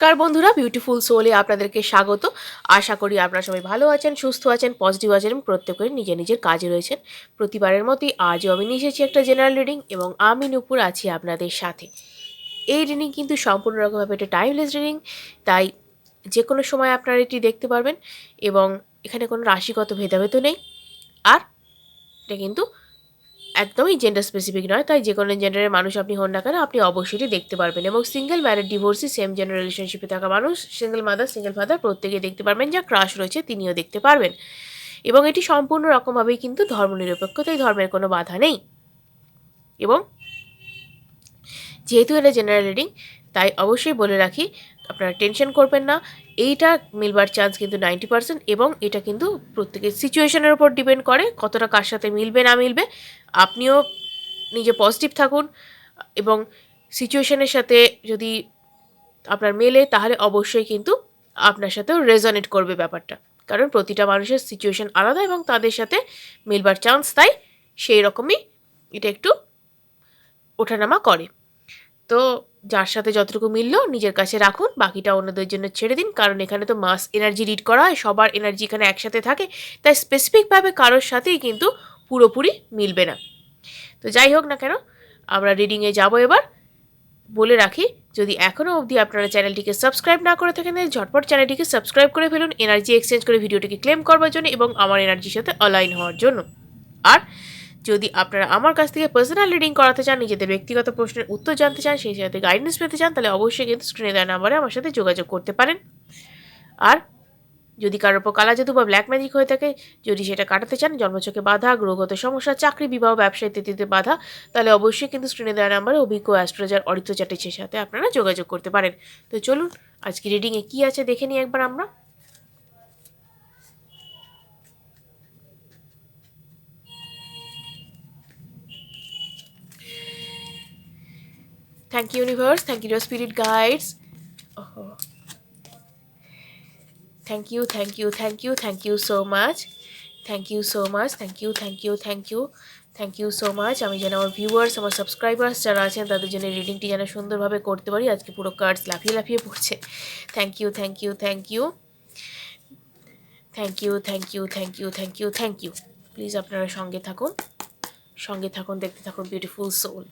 কার বন্ধুরা বিউটিফুল সোলে আপনাদেরকে স্বাগত। আশা করি আপনারা সবাই ভালো আছেন, সুস্থ আছেন পজিটিভ আছেন প্রত্যেকের নিজের নিজের কাজে রয়েছেন। প্রতিবারের মতোই আজও আমি নিয়ে এসেছি একটা জেনারেল রিডিং এবং আমি নুপুর আছি আপনাদের সাথে। এই রিডিং কিন্তু সম্পূর্ণ রকমভাবে একটা টাইমলেস রিডিং তাই যে কোনো সময় আপনারা এটি দেখতে পারবেন এবং এখানে কোনো রাশিগত ভেদাভেদও নেই। আর এটা কিন্তু একদমই জেন্ডার স্পেসিফিক নয়, তাই যে কোনো জেন্ডারের মানুষ আপনি হন না কেন, আপনি অবশ্যই দেখতে পারবেন এবং single married divorcee same gender রিলেশনশিপে থাকা মানুষ সিঙ্গেল মাদার সিঙ্গেল ফাদার প্রত্যেকে দেখতে পারবেন, যা ক্রাশ রয়েছে তিনিও দেখতে পারবেন। এবং এটি সম্পূর্ণ রকমভাবেই কিন্তু ধর্মনিরপেক্ষ তাই ধর্মের কোনো বাধা নেই। এবং যেহেতু এটা জেনারেল রিডিং তাই অবশ্যই বলে রাখি আপনারা টেনশন করবেন না। এইটা মিলবার চান্স কিন্তু নাইনটি পার্সেন্ট এবং এটা কিন্তু প্রত্যেকের সিচুয়েশনের উপর ডিপেন্ড করে কতটা কার সাথে মিলবে, না মিলবে। আপনিও নিজে পজিটিভ থাকুন এবং সিচুয়েশনের সাথে যদি আপনার মেলে তাহলে অবশ্যই কিন্তু আপনার সাথেও রেজনেট করবে ব্যাপারটা। কারণ প্রতিটা মানুষের সিচুয়েশন আলাদা এবং তাদের সাথে মিলবার চান্স তাই সেই রকমই এটা একটু ওঠানামা করে। তো যার সাথে যতটুকু মিললো নিজের কাছে রাখুন, বাকিটা অন্যদের জন্য ছেড়ে দিন। কারণ এখানে তো মাস এনার্জি রিড করা হয়, সবার এনার্জি এখানে একসাথে থাকে, তাই স্পেসিফিকভাবে কারোর সাথেই কিন্তু পুরোপুরি মিলবে না। তো যাই হোক না কেন, আমরা রিডিংয়ে যাব এবার। বলে রাখি, যদি এখনও অবধি আপনারা চ্যানেলটিকে সাবস্ক্রাইব না করে থাকেন ঝটপট চ্যানেলটিকে সাবস্ক্রাইব করে ফেলুন এনার্জি এক্সচেঞ্জ করে ভিডিওটিকে ক্লেম করবার জন্য এবং আমার এনার্জির সাথে অলাইন হওয়ার জন্য। আর যদি আপনারা আমার কাছ থেকে পার্সোনাল রিডিং করাতে চান, নিজেদের ব্যক্তিগত প্রশ্নের উত্তর জানতে চান, সেই সাথে গাইডেন্স পেতে চান, তাহলে অবশ্যই কিন্তু স্ক্রিনে দেওয়া নাম্বারে আমার সাথে যোগাযোগ করতে পারেন। আর যদি কারোর উপর কালা জাদু বা ব্ল্যাক ম্যাজিক হয়ে থাকে, যদি সেটা কাটাতে চান, জন্মচকে বাধা, গ্রহগত সমস্যা, চাকরি বিবাহ, ব্যবসায় ইত্যাদিতে বাধা, তাহলে অবশ্যই কিন্তু স্ক্রিনে দেওয়া নাম্বারে অভিজ্ঞ অ্যাস্ট্রোলজার অরিত্র চ্যাটার্জির সাথে আপনারা যোগাযোগ করতে পারেন। তো চলুন আজকে রিডিংয়ে কী আছে দেখে নিই একবার আমরা। Thank you, universe. Thank you, your spirit guides. Oh. Thank you, thank you, thank you, thank you so. Thank you so much. Thank you, thank you, thank you. Thank you so much আমি যেন আমার viewers আমার subscribers যারা আছেন তাদের জন্য রিডিংটি যেন সুন্দরভাবে করতে পারি আজকে পুরো কার্ডস লাফিয়ে লাফিয়ে পড়ছে thank you thank you thank you thank you thank you thank you thank you thank you please আপনারা সঙ্গে থাকুন সঙ্গে থাকুন দেখতে থাকুন বিউটিফুল সোল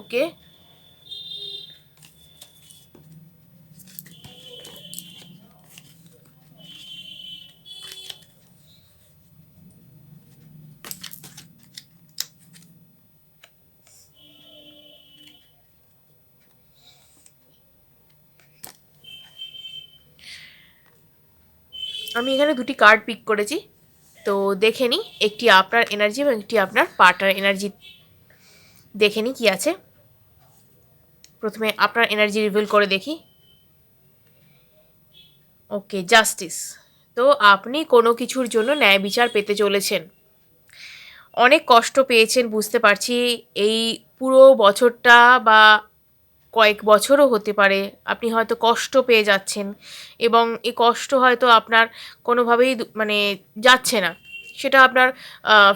ওকে? আমি এখানে দুটি কার্ড পিক করেছি। তো দেখে নিই একটি আপনার এনার্জি এবং একটি আপনার পার্টনার এনার্জি দেখে নিই কী আছে। প্রথমে আপনার এনার্জি রিভিল করে দেখি। ওকে জাস্টিস তো আপনি কোনো কিছুর জন্য ন্যায় বিচার পেতে চলেছেন। অনেক কষ্ট পেয়েছেন, বুঝতে পারছি। এই পুরো বছরটা বা কয়েক বছরও হতে পারে, আপনি হয়তো কষ্ট পেয়ে যাচ্ছেন এবং এই কষ্ট হয়তো আপনার কোনোভাবেই মানে যাচ্ছে না। সেটা আপনার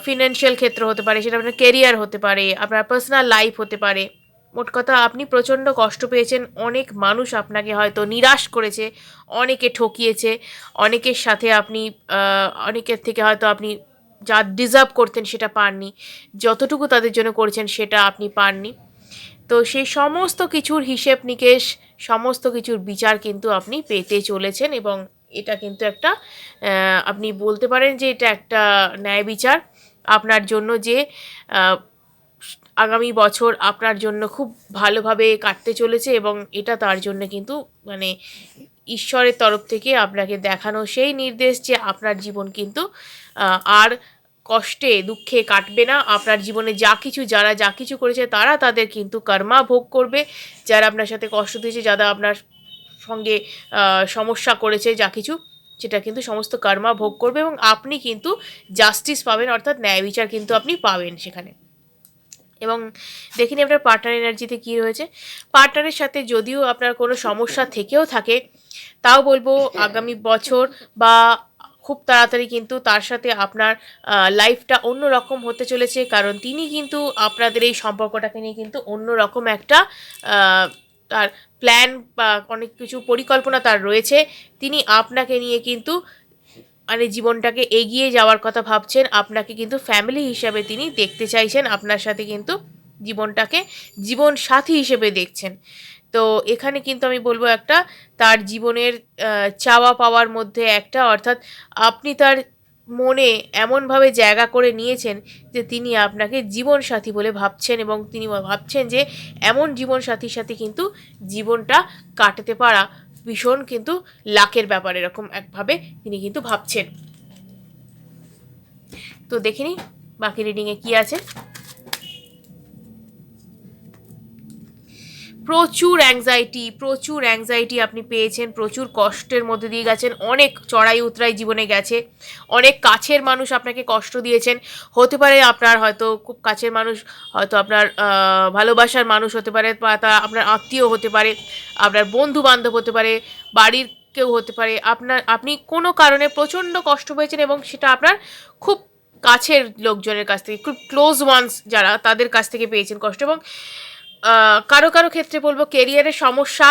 ফিনান্সিয়াল ক্ষেত্র হতে পারে, সেটা আপনার কেরিয়ার হতে পারে, আপনার পার্সোনাল লাইফ হতে পারে। মোট কথা আপনি প্রচণ্ড কষ্ট পেয়েছেন। অনেক মানুষ আপনাকে হয়তো নিরাশ করেছে, অনেকে ঠকিয়েছে, অনেকের সাথে আপনি অনেকের থেকে হয়তো আপনি যা ডিজার্ভ করতেন সেটা পাননি। যতটুকু তাদের জন্য করেছেন সেটা আপনি পাননি। তো সেই সমস্ত কিছুর হিসেব নিকেশ, সমস্ত কিছুর বিচার কিন্তু আপনি পেতে চলেছেন এবং এটা কিন্তু একটা আপনি বলতে পারেন যে এটা একটা ন্যায় বিচার। আপনার জন্য যে আগামী বছর আপনার জন্য খুব ভালোভাবে কাটতে চলেছে এবং এটা তার জন্য কিন্তু মানে ঈশ্বরের তরফ থেকে আপনাকে দেখানো সেই নির্দেশ যে আপনার জীবন কিন্তু আর কষ্টে, দুঃখে কাটবে না। আপনার জীবনে যা কিছু, যারা যা কিছু করেছে তারা তাদের কিন্তু কর্মা ভোগ করবে। যারা আপনার সাথে কষ্ট দিয়েছে, যারা আপনার সঙ্গে সমস্যা করেছে, যা কিছু, সেটা কিন্তু সমস্ত কর্মা ভোগ করবে এবং আপনি কিন্তু জাস্টিস পাবেন, অর্থাৎ ন্যায় বিচার কিন্তু আপনি পাবেন সেখানে। এবং দেখিনি আপনার পার্টনার এনার্জিতে কী রয়েছে। পার্টনারের সাথে যদিও আপনার কোনো সমস্যা থেকেও থাকে, তাও বলব আগামী বছর বা খুব তাড়াতাড়ি কিন্তু তার সাথে আপনার লাইফটা অন্য রকম হতে চলেছে। কারণ তিনি কিন্তু আপনাদের এই সম্পর্কটাকে নিয়ে কিন্তু অন্য রকম একটা তার প্ল্যান বা অনেক কিছু পরিকল্পনা তার রয়েছে। তিনি আপনাকে নিয়ে কিন্তু মানে জীবনটাকে এগিয়ে যাওয়ার কথা ভাবছেন, আপনাকে কিন্তু ফ্যামিলি হিসাবে তিনি দেখতে চাইছেন, আপনার সাথে কিন্তু জীবনটাকে জীবন সাথী হিসেবে দেখছেন। তো এখানে কিন্তু আমি বলব একটা, তার জীবনের চাওয়া পাওয়ার মধ্যে একটা, অর্থাৎ আপনি তার মনে এমনভাবে জায়গা করে নিয়েছেন যে তিনি আপনাকে জীবন সাথী বলে ভাবছেন এবং তিনি ভাবছেন যে এমন জীবন সাথীর সাথে কিন্তু জীবনটা কাটাতে পারা ভীষণ কিন্তু লাকের ব্যাপার এরকম একভাবে তিনি কিন্তু ভাবছেন। তো দেখিনি, বাকি রিডিংয়ে কি আছে? প্রচুর অ্যাংজাইটি প্রচুর অ্যাংজাইটি আপনি পেয়েছেন, প্রচুর কষ্টের মধ্যে দিয়ে গেছেন, অনেক চড়াই উতরাই জীবনে গেছে, অনেক কাছের মানুষ আপনাকে কষ্ট দিয়েছেন, হতে পারে আপনার হয়তো খুব কাছের মানুষ, হয়তো আপনার ভালোবাসার মানুষ হতে পারে বা তা আপনার আত্মীয় হতে পারে, আপনার বন্ধু বান্ধব হতে পারে, বাড়ির কেউ হতে পারে, আপনার, আপনি কোনো কারণে প্রচণ্ড কষ্ট পেয়েছেন এবং সেটা আপনার খুব কাছের লোকজনের কাছ থেকে, খুব ক্লোজ ওয়ান্স যারা, তাদের কাছ থেকে পেয়েছেন কষ্ট এবং কারও কারও ক্ষেত্রে বলব কেরিয়ারের সমস্যা,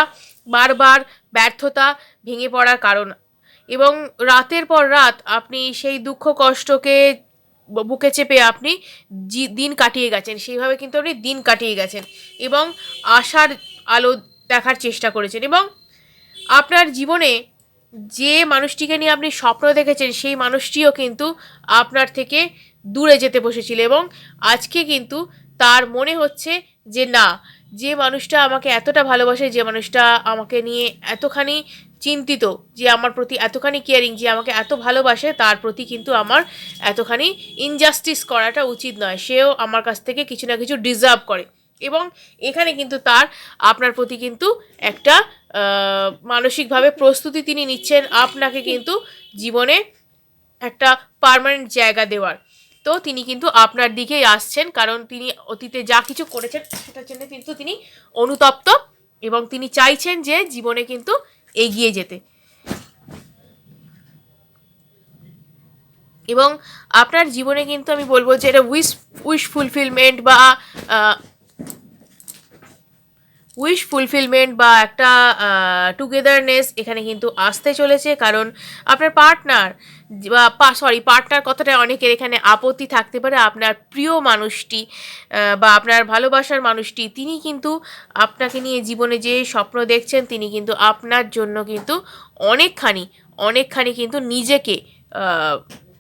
বারবার ব্যর্থতা ভেঙে পড়ার কারণ। এবং রাতের পর রাত আপনি সেই দুঃখ কষ্টকে বুকে চেপে আপনি দিন কাটিয়ে গেছেন। সেইভাবে কিন্তু আপনি দিন কাটিয়ে গেছেন এবং আশার আলো দেখার চেষ্টা করেছেন এবং আপনার জীবনে যে মানুষটিকে নিয়ে আপনি স্বপ্ন দেখেছেন, সেই মানুষটিও কিন্তু আপনার থেকে দূরে যেতে বসেছিল এবং আজকে কিন্তু তার মনে হচ্ছে যে না, যে মানুষটা আমাকে এতটা ভালোবাসে, যে মানুষটা আমাকে নিয়ে এতখানি চিন্তিত, যে আমার প্রতি এতখানি কেয়ারিং যে আমাকে এত ভালোবাসে, তার প্রতি কিন্তু আমার এতখানি ইনজাস্টিস করাটা উচিত নয়। সেও আমার কাছ থেকে কিছু না কিছু ডিজার্ভ করে। এবং এখানে কিন্তু তার, আপনার প্রতি কিন্তু একটা মানসিকভাবে প্রস্তুতি তিনি নিচ্ছেন আপনাকে কিন্তু জীবনে একটা পার্মানেন্ট জায়গা দেওয়ার। তো তিনি কিন্তু আপনার দিকেই আসছেন, কারণ তিনি অতীতে যা কিছু করেছেন, সেটার জন্য কিন্তু তিনি অনুতপ্ত এবং তিনি চাইছেন যে জীবনে কিন্তু এগিয়ে যেতে। এবং আপনার জীবনে কিন্তু আমি বলব যে এটা উইশ উইশ ফুলফিলমেন্ট বা উইশ ফুলফিলমেন্ট বা একটা টুগেদারনেস এখানে কিন্তু আসতে চলেছে, কারণ আপনার পার্টনার বা সরি পার্টনার কথাটা অনেকের এখানে আপত্তি থাকতে পারে। আপনার প্রিয় মানুষটি বা আপনার ভালোবাসার মানুষটি, তিনি কিন্তু আপনাকে নিয়ে জীবনে যে স্বপ্ন দেখছেন, তিনি কিন্তু আপনার জন্য কিন্তু অনেকখানি অনেকখানি কিন্তু নিজেকে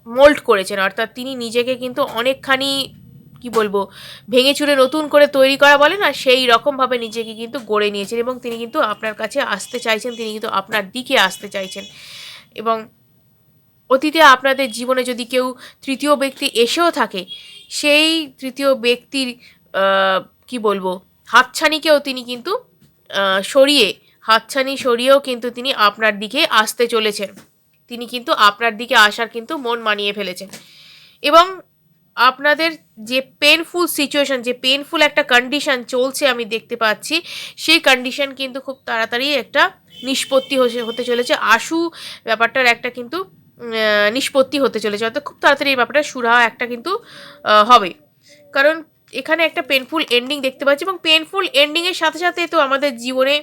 মোল্ড করেছেন। অর্থাৎ তিনি নিজেকে কিন্তু অনেকখানি, কি বলব, ভেঙে চুরে নতুন করে তৈরি করা বলে না, সেই রকমভাবে নিজেকে কিন্তু গড়ে নিয়েছেন এবং তিনি কিন্তু আপনার কাছে আসতে চাইছেন, তিনি কিন্তু আপনার দিকে আসতে চাইছেন। এবং অতীতে আপনাদের জীবনে যদি কেউ তৃতীয় ব্যক্তি এসেও থাকে, সেই তৃতীয় ব্যক্তির কি বলব, হাতছানিকেও তিনি কিন্তু সরিয়ে, হাতছানি সরিয়েও কিন্তু তিনি আপনার দিকে আসতে চলেছেন। তিনি কিন্তু আপনার দিকে আসার কিন্তু মন মানিয়ে ফেলেছেন। এবং আপনাদের যে পেনফুল সিচুয়েশন যে পেনফুল একটা কন্ডিশন চলছে আমি দেখতে পাচ্ছি, সেই কন্ডিশন কিন্তু খুব তাড়াতাড়ি একটা নিষ্পত্তি হতে- চলেছে। আশু ব্যাপারটার একটা কিন্তু নিষ্পত্তি হতে চলেছে। অর্থাৎ খুব তাড়াতাড়ি এই ব্যাপারটা সুরাহা একটা কিন্তু হবে। কারণ এখানে একটা পেনফুল এন্ডিং দেখতে পাচ্ছি এবং পেনফুল এন্ডিংয়ের সাথে সাথে তো আমাদের জীবনে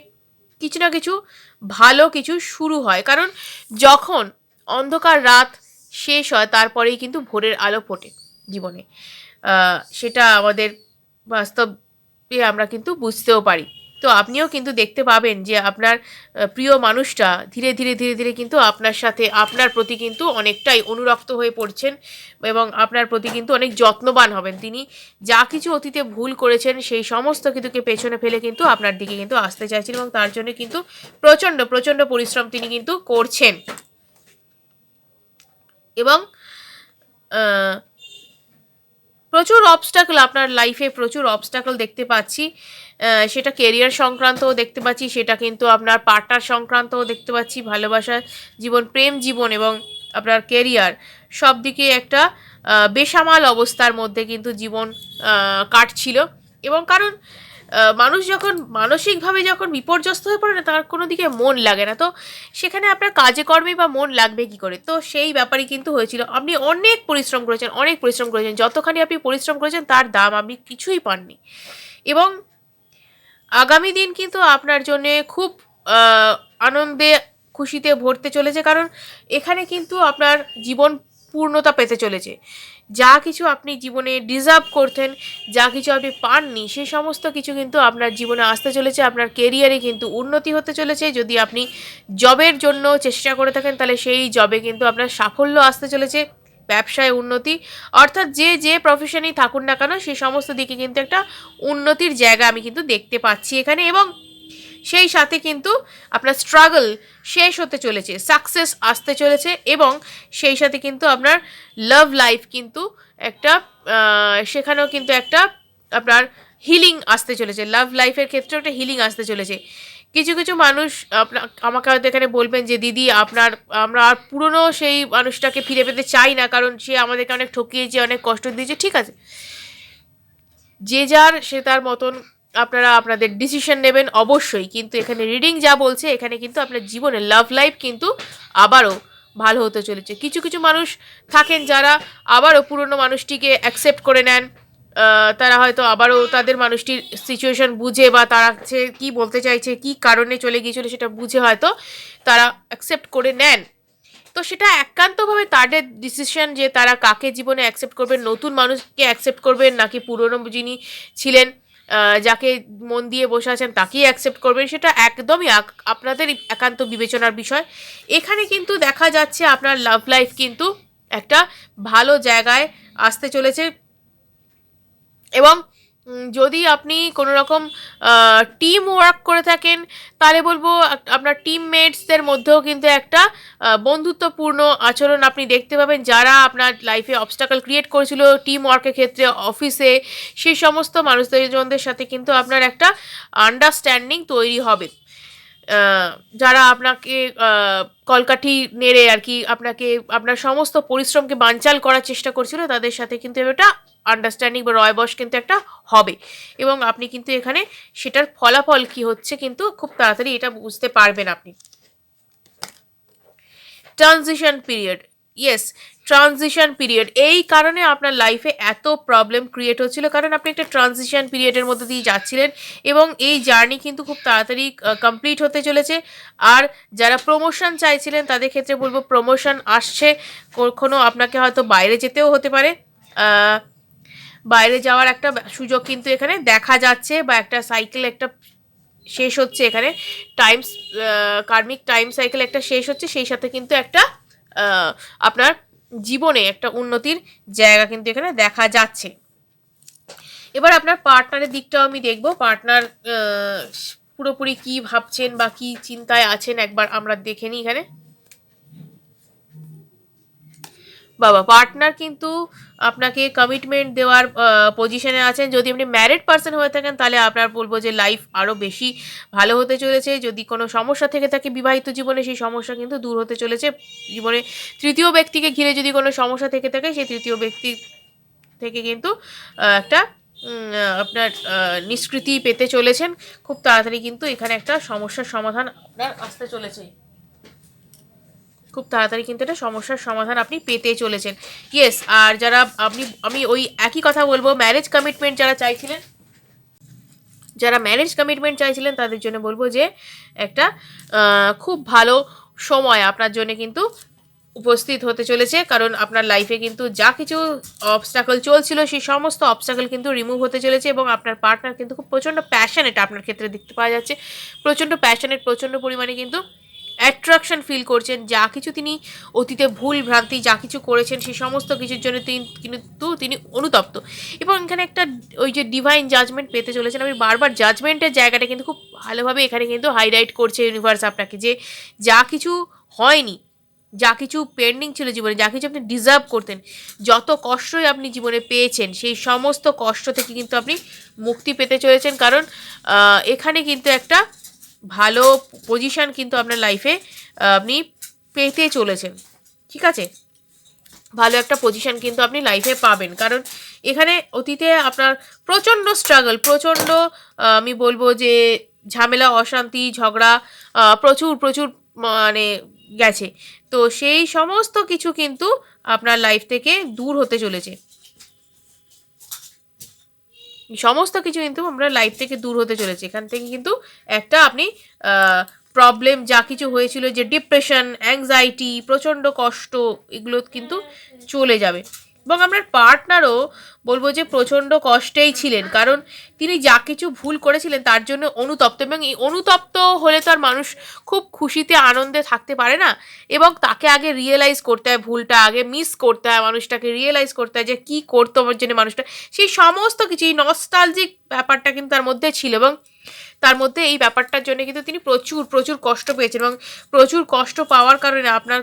কিছু না কিছু ভালো কিছু শুরু হয়। কারণ যখন অন্ধকার রাত শেষ হয়, তারপরেই কিন্তু ভোরের আলো ফোটে জীবনে। সেটা আমাদের বাস্তবে আমরা কিন্তু বুঝতেও পারি। তো আপনিও কিন্তু দেখতে পাবেন যে আপনার প্রিয় মানুষটা ধীরে ধীরে ধীরে ধীরে কিন্তু আপনার সাথে, আপনার প্রতি কিন্তু অনেকটাই অনুরক্ত হয়ে পড়ছেন এবং আপনার প্রতি কিন্তু অনেক যত্নবান হবেন। তিনি যা কিছু অতীতে ভুল করেছেন, সেই সমস্ত কিছুকে পেছনে ফেলে কিন্তু আপনার দিকে কিন্তু আসতে চাইছেন এবং তার জন্য কিন্তু প্রচণ্ড প্রচণ্ড পরিশ্রম তিনি কিন্তু করছেন। এবং প্রচুর অবস্টাকল আপনার লাইফে প্রচুর অবস্টাকল দেখতে পাচ্ছি। সেটা কেরিয়ার সংক্রান্তও দেখতে পাচ্ছি, সেটা কিন্তু আপনার পার্টনার সংক্রান্তও দেখতে পাচ্ছি, ভালোবাসা জীবন, প্রেম জীবন এবং আপনার কেরিয়ার সব দিকে একটা বেসামাল অবস্থার মধ্যে কিন্তু জীবন কাটছিল এবং কারণ মানুষ যখন মানসিকভাবে যখন বিপর্যস্ত হয়ে পড়ে না, তার কোনো দিকে মন লাগে না। তো সেখানে আপনার কাজে কর্মে বা মন লাগবে কি করে? তো সেই ব্যাপারই কিন্তু হয়েছিল। আপনি অনেক পরিশ্রম করেছেন, অনেক পরিশ্রম করেছেন, যতখানি আপনি পরিশ্রম করেছেন, তার দাম আপনি কিছুই পাননি। এবং আগামী দিন কিন্তু আপনার জন্যে খুব আনন্দে খুশিতে ভরতে চলেছে। কারণ এখানে কিন্তু আপনার জীবন পূর্ণতা পেতে চলেছে। যা কিছু আপনি জীবনে ডিজার্ভ করতেন, যা কিছু আপনি পাননি, সে সমস্ত কিছু কিন্তু আপনার জীবনে আসতে চলেছে। আপনার কেরিয়ারে কিন্তু উন্নতি হতে চলেছে। যদি আপনি জবের জন্য চেষ্টা করে থাকেন, তাহলে সেই জবে কিন্তু আপনার সাফল্য আসতে চলেছে। ব্যবসায় উন্নতি, অর্থাৎ যে যে প্রফেশনেই থাকুন না কেন সেই সমস্ত দিকে কিন্তু একটা উন্নতির জায়গা আমি কিন্তু দেখতে পাচ্ছি এখানে এবং সেই সাথে কিন্তু আপনার স্ট্রাগল শেষ হতে চলেছে সাকসেস আসতে চলেছে এবং সেই সাথে কিন্তু আপনার লাভ লাইফ কিন্তু একটা সেখানেও কিন্তু একটা আপনার হিলিং আসতে চলেছে লাভ লাইফের ক্ষেত্রেও একটা হিলিং আসতে চলেছে। কিছু কিছু মানুষ আপনার আমাকে হয়তো এখানে বলবেন যে, দিদি, আপনার, আমরা আর পুরনো সেই মানুষটাকে ফিরে পেতে চাই না, কারণ সে আমাদেরকে অনেক ঠকিয়েছে, অনেক কষ্ট দিয়েছে। ঠিক আছে। যে যার, সে তার মতন আপনারা আপনাদের ডিসিশন নেবেন অবশ্যই। কিন্তু এখানে রিডিং যা বলছে, এখানে কিন্তু আপনার জীবনে লাভ লাইফ কিন্তু আবারও ভালো হতে চলেছে। কিছু কিছু মানুষ থাকেন যারা আবারও পুরনো মানুষটিকে অ্যাকসেপ্ট করে নেন। তারা হয়তো আবারও তাদের মানুষটির সিচুয়েশন বুঝে বা তারা সে কী বলতে চাইছে, কী কারণে চলে গিয়েছিল সেটা বুঝে হয়তো তারা অ্যাকসেপ্ট করে নেন। তো সেটা একান্তভাবে তাদের ডিসিশন যে তারা কাকে জীবনে অ্যাকসেপ্ট করবেন নতুন মানুষকে অ্যাকসেপ্ট করবেন নাকি পুরনো যিনি ছিলেন যাকে মন দিয়ে বসে আছেন তাকেই অ্যাকসেপ্ট করবেন, সেটা একদমই আপনাদের একান্ত বিবেচনার বিষয়। এখানে কিন্তু দেখা যাচ্ছে আপনার লাভ লাইফ কিন্তু একটা ভালো জায়গায় আসতে চলেছে। এবং যদি আপনি কোনো রকম টিম ওয়ার্ক করে থাকেন, তাহলে বলব আপনার টিমমেটসদের মধ্যেও কিন্তু একটা বন্ধুত্বপূর্ণ আচরণ আপনি দেখতে পাবেন। যারা আপনার লাইফে অবস্টাকল ক্রিয়েট করেছিল টিম ওয়ার্কের ক্ষেত্রে অফিসে সেই সমস্ত মানুষজনদের সাথে কিন্তু আপনার একটা আন্ডারস্ট্যান্ডিং তৈরি হবে। যারা আপনাকে কলকাঠি নেড়ে আর কি আপনাকে, আপনার সমস্ত পরিশ্রমকে বানচাল করার চেষ্টা করছিল, তাদের সাথে কিন্তু একটা আন্ডারস্ট্যান্ডিং বা রয়বশ কিন্তু একটা হবে। এবং আপনি কিন্তু এখানে সেটার ফলাফল কি হচ্ছে কিন্তু খুব তাড়াতাড়ি এটা বুঝতে পারবেন আপনি। Transition period yes transition period এই কারণে আপনার লাইফে এত প্রবলেম ক্রিয়েট হচ্ছিল, কারণ আপনি একটা ট্রানজিশন পিরিয়ডের মধ্যে দিয়ে যাচ্ছিলেন এবং এই জার্নি কিন্তু খুব তাড়াতাড়ি কমপ্লিট হতে চলেছে। আর যারা প্রমোশন চাইছিলেন তাদের ক্ষেত্রে বলব প্রমোশন আসছে, কখনো আপনাকে হয়তো বাইরে যেতেও হতে পারে। বাইরে যাওয়ার একটা সুযোগ কিন্তু এখানে দেখা যাচ্ছে বা একটা সাইকেল একটা শেষ হচ্ছে এখানে। টাইমস কার্মিক টাইম সাইকেল একটা শেষ হচ্ছে, সেই সাথে কিন্তু একটা আপনার জীবনে একটা উন্নতির জায়গা কিন্তু এখানে দেখা যাচ্ছে। এবার আপনার পার্টনারের দিকটাও আমি দেখব। পার্টনার পুরোপুরি কি ভাবছেন বা কি চিন্তায় আছেন একবার আমরা দেখে নিই এখানে। বাবা পার্টনার কিন্তু আপনাকে কমিটমেন্ট দেওয়ার পজিশনে আছেন। যদি আপনি ম্যারিড পার্সন হয়ে থাকেন, তাহলে আপনার বলব যে লাইফ আরও বেশি ভালো হতে চলেছে। যদি কোনো সমস্যা থেকে থাকে বিবাহিত জীবনে, সেই সমস্যা কিন্তু দূর হতে চলেছে। জীবনে তৃতীয় ব্যক্তিকে ঘিরে যদি কোনো সমস্যা থেকে থাকে, সেই তৃতীয় ব্যক্তি থেকে কিন্তু একটা আপনার নিষ্কৃতি পেতে চলেছেন। খুব তাড়াতাড়ি কিন্তু এখানে একটা সমস্যার সমাধান আপনার আসতে চলেছে। খুব তাড়াতাড়ি কিন্তু এটা সমস্যার সমাধান আপনি পেতে চলেছেন। ইয়েস আর যারা আপনি, আমি ওই একই কথা বলব ম্যারেজ কমিটমেন্ট যারা চাইছিলেন, যারা ম্যারেজ কমিটমেন্ট চাইছিলেন, তাদের জন্য বলব যে একটা খুব ভালো সময় আপনার জন্য কিন্তু উপস্থিত হতে চলেছে। কারণ আপনার লাইফে কিন্তু যা কিছু অবস্টাকল চলছিল, সেই সমস্ত অবস্টাকল কিন্তু রিমুভ হতে চলেছে এবং আপনার পার্টনার কিন্তু খুব প্রচণ্ড প্যাশনেট আপনার ক্ষেত্রে দেখতে পাওয়া যাচ্ছে। প্রচণ্ড প্যাশনেট প্রচণ্ড পরিমাণে কিন্তু অ্যাট্রাকশন ফিল করছেন, যা কিছু তিনি অতীতে ভুল ভ্রান্তি, যা কিছু করেছেন সেই সমস্ত কিছুর জন্য তিনি, কিন্তু তিনি অনুতপ্ত। এবং এখানে একটা ওই যে ডিভাইন জাজমেন্ট পেতে চলেছেন। আমি বারবার জাজমেন্টের জায়গাটা কিন্তু খুব ভালোভাবে এখানে কিন্তু হাইলাইট করছে ইউনিভার্স আপনাকে, যে যা কিছু হয়নি, যা কিছু পেন্ডিং ছিল জীবনে, যা কিছু আপনি ডিজার্ভ করতেন, যত কষ্টই আপনি জীবনে পেয়েছেন, সেই সমস্ত কষ্ট থেকে কিন্তু আপনি মুক্তি পেতে চলেছেন। কারণ এখানে কিন্তু একটা ভালো পজিশন কিন্তু আপনার লাইফে আপনি পেতে চলেছেন। ঠিক আছে? ভালো একটা পজিশন কিন্তু আপনি লাইফে পাবেন। কারণ এখানে অতীতে আপনার প্রচণ্ড স্ট্রাগল প্রচণ্ড আমি বলব যে ঝামেলা, অশান্তি, ঝগড়া প্রচুর প্রচুর মানে গেছে। তো সেই সমস্ত কিছু কিন্তু আপনার লাইফ থেকে দূর হতে চলেছে। সমস্ত কিছু কিন্তু আমরা লাইফ থেকে দূর হতে চলেছি। এখান থেকে কিন্তু একটা আপনি প্রবলেম যা কিছু হয়েছিল যে ডিপ্রেশন অ্যাংজাইটি প্রচণ্ড কষ্ট, এগুলো কিন্তু চলে যাবে। এবং আপনার পার্টনারও বলব যে প্রচণ্ড কষ্টেই ছিলেন। কারণ তিনি যা কিছু ভুল করেছিলেন তার জন্য অনুতপ্ত এবং এই অনুতপ্ত হলে তো আর মানুষ খুব খুশিতে, আনন্দে থাকতে পারে না। এবং তাকে আগে রিয়েলাইজ করতে হয় ভুলটা, আগে মিস করতে হয় মানুষটাকে রিয়েলাইজ করতে হয় যে কী করতো আমার জন্য মানুষটা। সেই সমস্ত কিছু, এই নস্টালজিক ব্যাপারটা কিন্তু তার মধ্যে ছিল এবং তার মধ্যে এই ব্যাপারটার জন্য কিন্তু তিনি প্রচুর প্রচুর কষ্ট পেয়েছেন এবং প্রচুর কষ্ট পাওয়ার কারণে আপনার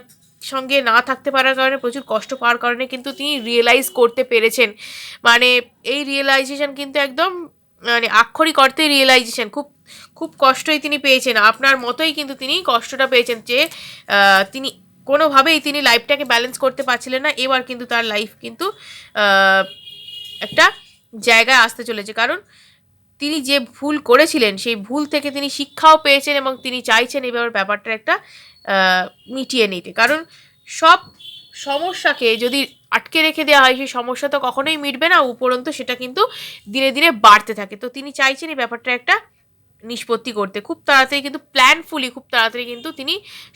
সঙ্গে না থাকতে পারার কারণে, প্রচুর কষ্ট পাওয়ার কারণে কিন্তু তিনি রিয়েলাইজ করতে পেরেছেন। মানে এই রিয়েলাইজেশন কিন্তু একদম মানে আক্ষরিক অর্থে রিয়েলাইজেশন খুব খুব কষ্টই তিনি পেয়েছেন। আপনার মতোই কিন্তু তিনি কষ্টটা পেয়েছেন যে তিনি কোনোভাবেই তিনি লাইফটাকে ব্যালেন্স করতে পারছিলেন না। এবার কিন্তু তার লাইফ কিন্তু একটা জায়গায় আসতে চলেছে। কারণ তিনি যে ভুল করেছিলেন, সেই ভুল থেকে তিনি শিক্ষাও পেয়েছেন এবং তিনি চাইছেন এবার ব্যাপারটা একটা মিটিয়ে নিতে। কারণ সব সমস্যাকে যদি আটকে রেখে দেওয়া হয়, সেই সমস্যা তো কখনোই মিটবে না। উপরন্তু সেটা কিন্তু ধীরে ধীরে বাড়তে থাকে। তো তিনি চাইছেন এই ব্যাপারটা একটা নিষ্পত্তি করতে। খুব তাড়াতাড়ি কিন্তু প্ল্যানফুলি খুব তাড়াতাড়ি কিন্তু তিনি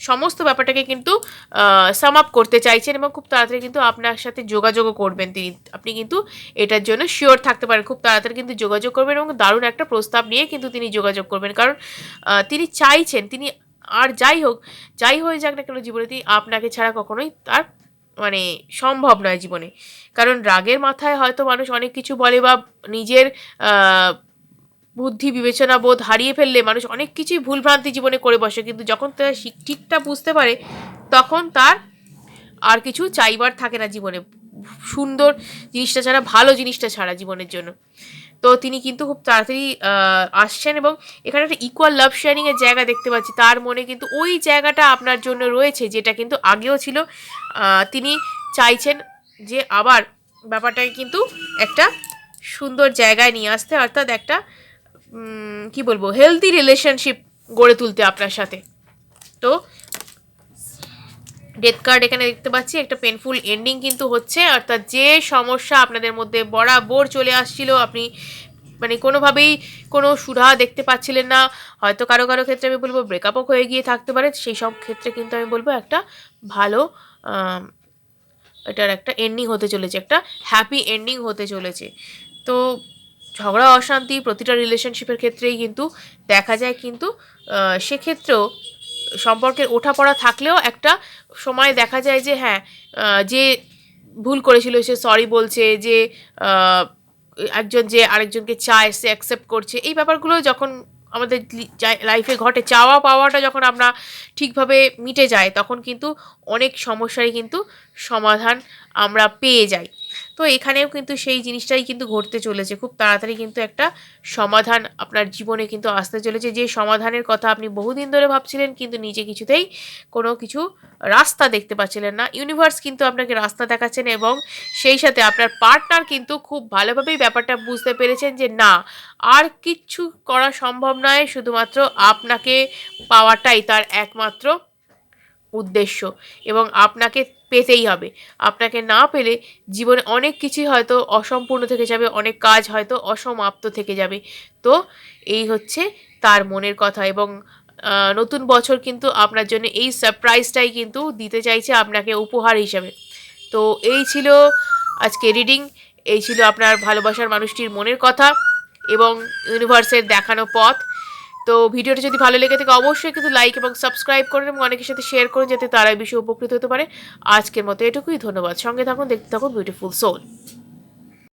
সমস্ত ব্যাপারটাকে কিন্তু সাম আপ করতে চাইছেন এবং খুব তাড়াতাড়ি কিন্তু আপনার সাথে যোগাযোগও করবেন তিনি। আপনি কিন্তু এটার জন্য শিওর থাকতে পারেন। খুব তাড়াতাড়ি কিন্তু যোগাযোগ করবেন এবং দারুণ একটা প্রস্তাব নিয়ে কিন্তু তিনি যোগাযোগ করবেন। কারণ তিনি চাইছেন, তিনি আর যাই হোক, যাই হয়ে যাক না কেন জীবনে তিনি আপনাকে ছাড়া কখনোই তার মানে সম্ভব নয় জীবনে। কারণ রাগের মাথায় হয়তো মানুষ অনেক কিছু বলে বা নিজের বুদ্ধি বিবেচনা বোধ হারিয়ে ফেললে মানুষ অনেক কিছুই ভুলভ্রান্তি জীবনে করে বসে। কিন্তু যখন তার ঠিকটা বুঝতে পারে, তখন তার আর কিছু চাইবার থাকে না জীবনে। সুন্দর জিনিসটা ছাড়া, ভালো জিনিসটা ছাড়া জীবনের জন্য। তো তিনি কিন্তু খুব তাড়াতাড়ি আসছেন এবং এখানে একটা ইকুয়াল লাভ শেয়ারিং এর জায়গা দেখতে পাচ্ছি। তার মনে কিন্তু ওই জায়গাটা আপনার জন্য রয়েছে, যেটা কিন্তু আগেও ছিল। তিনি চাইছেন যে আবার ব্যাপারটাকে কিন্তু একটা সুন্দর জায়গায় নিয়ে আসতে, অর্থাৎ একটা কি বলব হেলদি রিলেশনশিপ গড়ে তুলতে আপনার সাথে। তো ডেথ কার্ড এখানে দেখতে পাচ্ছি, একটা পেনফুল এন্ডিং কিন্তু হচ্ছে। অর্থাৎ যে সমস্যা আপনাদের মধ্যে বরাবর চলে আসছিল, আপনি মানে কোনোভাবেই কোনো সুরাহা দেখতে পাচ্ছিলেন না। হয়তো কারও কারও ক্ষেত্রে আমি বলব ব্রেকআপও হয়ে গিয়ে থাকতে পারে, সেই সব ক্ষেত্রে কিন্তু আমি বলব একটা ভালো এটার একটা এন্ডিং হতে চলেছে, একটা হ্যাপি এন্ডিং হতে চলেছে। তো ঝগড়া, অশান্তি প্রতিটা রিলেশনশিপের ক্ষেত্রেই কিন্তু দেখা যায়, কিন্তু সেক্ষেত্রেও সম্পর্কের ওঠাপড়া থাকলেও একটা সময় দেখা যায় যে হ্যাঁ যে ভুল করেছিল সে সরি বলছে, যে একজন যে আরেকজনকে চায়, সে অ্যাকসেপ্ট করছে। এই ব্যাপারগুলো যখন আমাদের লাইফে ঘটে, চাওয়া পাওয়াটা যখন আমরা ঠিকভাবে মিটে যায়, তখন কিন্তু অনেক সমস্যারই কিন্তু সমাধান আমরা পেয়ে যাই। তো এখানেও কিন্তু সেই জিনিসটাই কিন্তু ঘটতে চলেছে। খুব তাড়াতাড়ি কিন্তু একটা সমাধান আপনার জীবনে কিন্তু আসতে চলেছে। যে সমাধানের কথা আপনি বহুদিন ধরে ভাবছিলেন কিন্তু নিজে কিছুতেই কোনো কিছু রাস্তা দেখতে পাচ্ছিলেন না। ইউনিভার্স কিন্তু আপনাকে রাস্তা দেখাচ্ছেন এবং সেই সাথে আপনার পার্টনার কিন্তু খুব ভালোভাবেই ব্যাপারটা বুঝতে পেরেছেন যে না, আর কিচ্ছু করা সম্ভব নয়। শুধুমাত্র আপনাকে পাওয়াটাই তার একমাত্র উদ্দেশ্য এবং আপনাকে পেতেই হবে। আপনাকে না পেলে জীবনে অনেক কিছুই হয়তো অসম্পূর্ণ থেকে যাবে, অনেক কাজ হয়তো অসমাপ্ত থেকে যাবে। তো এই হচ্ছে তার মনের কথা এবং নতুন বছর কিন্তু আপনার জন্য এই সারপ্রাইজটাই কিন্তু দিতে চাইছে আপনাকে উপহার হিসাবে। তো এই ছিল আজকে রিডিং এই ছিল আপনার ভালোবাসার মানুষটির মনের কথা এবং ইউনিভার্সের দেখানো পথ। তো ভিডিওটা যদি ভালো লেগে থাকে, অবশ্যই কিন্তু লাইক এবং সাবস্ক্রাইব করুন এবং অনেকের সাথে শেয়ার করুন যাতে তারা এই বিষয়ে উপকৃত হতে পারে। আজকের মতো এটুকুই, ধন্যবাদ। সঙ্গে থাকুন, দেখতে থাকুন বিউটিফুল সোল